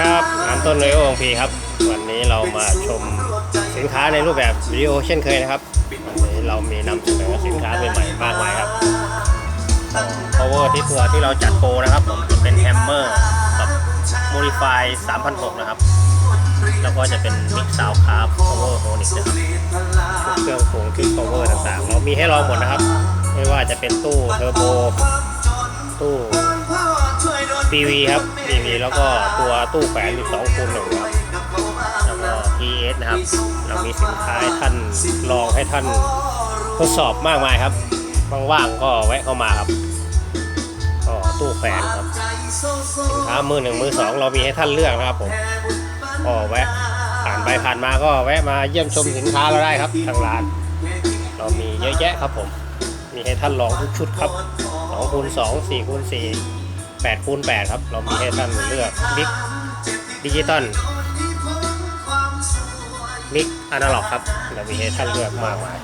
ครับงานต้นโนโอองพีครับ วันนี้เรามาชมสินค้าในรูปแบบวิดีโอเช่นเคยนะครับ วันนี้เรามีนำเสนอสินค้าใหม่ๆมากมายครับ power ที่ตัวที่เราจัดโปรนะครับผมจะเป็นแฮมเมอร์กับ modify 3,600นะครับ แล้วก็จะเป็นมิกซาวคาร์ power honic นะครับชุดเครื่องโครงชุด power ต่างๆ เรามีให้ลองหมดนะครับ ไม่ว่าจะเป็นตู้เทอร์โบตู้ PV ครับ PV แล้วก็ตัวตู้แขวน12คูณ1ครับแล้วก็ PS นะครับ เรามีสินค้าให้ท่านลองให้ท่านทดสอบมากมายครับว่างๆก็แวะเข้ามาครับก็ตู้แขวนครับสินค้ามือหนึ่งมือสองเรามีให้ท่านเลือกนะครับผมก็แวะผ่านไปผ่านมาก็แวะมาเยี่ยมชมสินค้าเราได้ครับทางร้าน เรามีเยอะแยะครับผม มีให้ท่านลองทุกชุดครับ2คูณ2 4คูณ4 8คูณ8ครับ เรามีให้ท่านเลือกบิ๊กดิจิตอลมิกอนาล็อกครับ เรามีให้ท่านเลือกมากมาย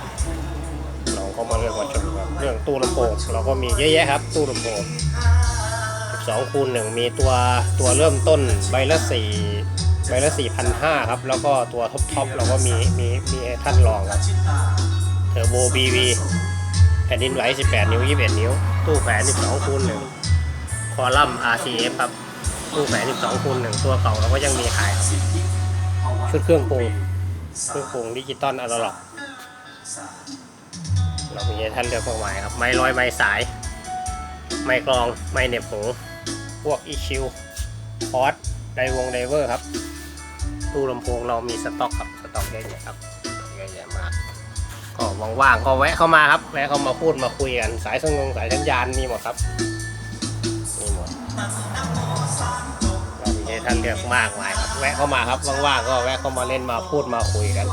ลองเข้ามาเลือกมาชมครับเรื่องตู้ลำโพงเราก็มีเยอะแยะครับ ตู้ลำโพง12คูณ1มีตัวตัวเริ่มต้นใบละ4ใบละ4,500 ครับ แล้วก็ตัวท็อปท็อปเราก็มีมีมีให้ท่านลองครับเทอร์โบ BV แผ่นดินไหว18 นิ้ว 21 นิ้ว ตู้แขวน12คูณ1 คอลัมน์ RCF ครับตู้แขวน12คูณ1ตัวเก่าเราก็ยังมีขายครับชุดเครื่องปรุงเครื่องปรุงดิจิตอลอนาล็อก เรามีท่านเลือกมากมายครับ ไม้ลอยไม้สาย ไม้กรอง ไม้เน็บหูพวกอีคิวพอดไดวงไดเวอร์ครับตู้ลำโพงเรามีสต็อกครับสต็อกเยอะแยะครับเยอะแยะมากก็ว่างๆก็แวะเข้ามาครับแวะเข้ามาพูดมาคุยกันสายสงงสายสัญญาณมีหมดครับ มีให้ท่านเลือกมากมายครับ แวะเข้ามาครับว่างๆก็แวะเข้ามาเล่นมาพูดมาคุยกัน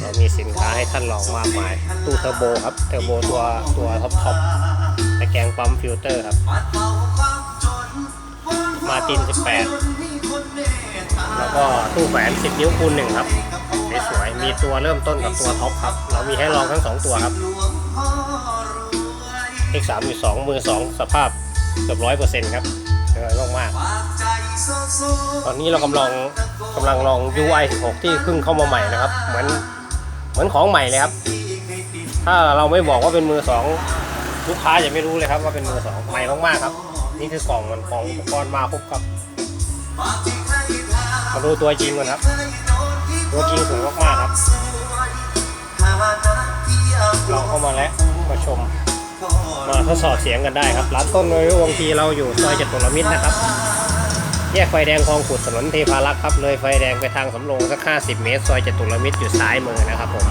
เรามีสินค้าให้ท่านลองมากมาย ตู้เทอร์โบครับ เทอร์โบตัวตัวท็อปท็อปตะแกรงปั๊มฟิลเตอร์ครับ มาติน 18 แล้วก็ตู้แขวน 10 นิ้วคูณ1ครับ สวยๆมีตัวเริ่มต้นกับตัวท็อปครับ เรามีให้ลองทั้ง 2 ตัวครับ X 3 2มือ 2 สภาพ เกือบร้อยเปอร์เซ็นต์ครับสวยมากๆตอนนี้เรากำลังกำลังลอง UI 16 ที่เพิ่งเข้ามาใหม่นะครับ เหมือนเหมือนของใหม่เลยครับ ถ้าเราไม่บอกว่าเป็นมือสองลูกค้าจะไม่รู้เลยครับว่าเป็นมือสองใหม่มากๆครับ นี่คือกล่องมันของอุปกรณ์มาครบครับมาดูตัวจริงก่อนครับ ตัวจริงสวยมากๆครับลองเข้ามาแล้วมาชม มาทดสอบเสียงกันได้ครับร้านต้นโนยวงทีเราอยู่ซอยเจตุรมิตรนะครับ แยกไฟแดงคลองขุดถนนเทพารักษ์ครับ เลยไฟแดงไปทางสำโรงสัก 50 เมตร ซอยเจตุรมิตรอยู่ซ้ายมือนะครับผม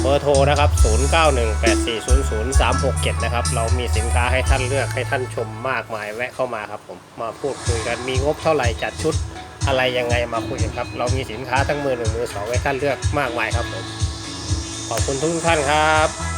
เบอร์โทรนะครับ 0918400367 นะครับ เรามีสินค้าให้ท่านเลือกให้ท่านชมมากมายแวะเข้ามาครับผม มาพูดคุยกัน มีงบเท่าไหร่จัดชุดอะไรยังไงมาคุยกันครับ เรามีสินค้าทั้งมือหนึ่งมือสองให้ท่านเลือกมากมายครับผม ขอบคุณทุกท่านครับ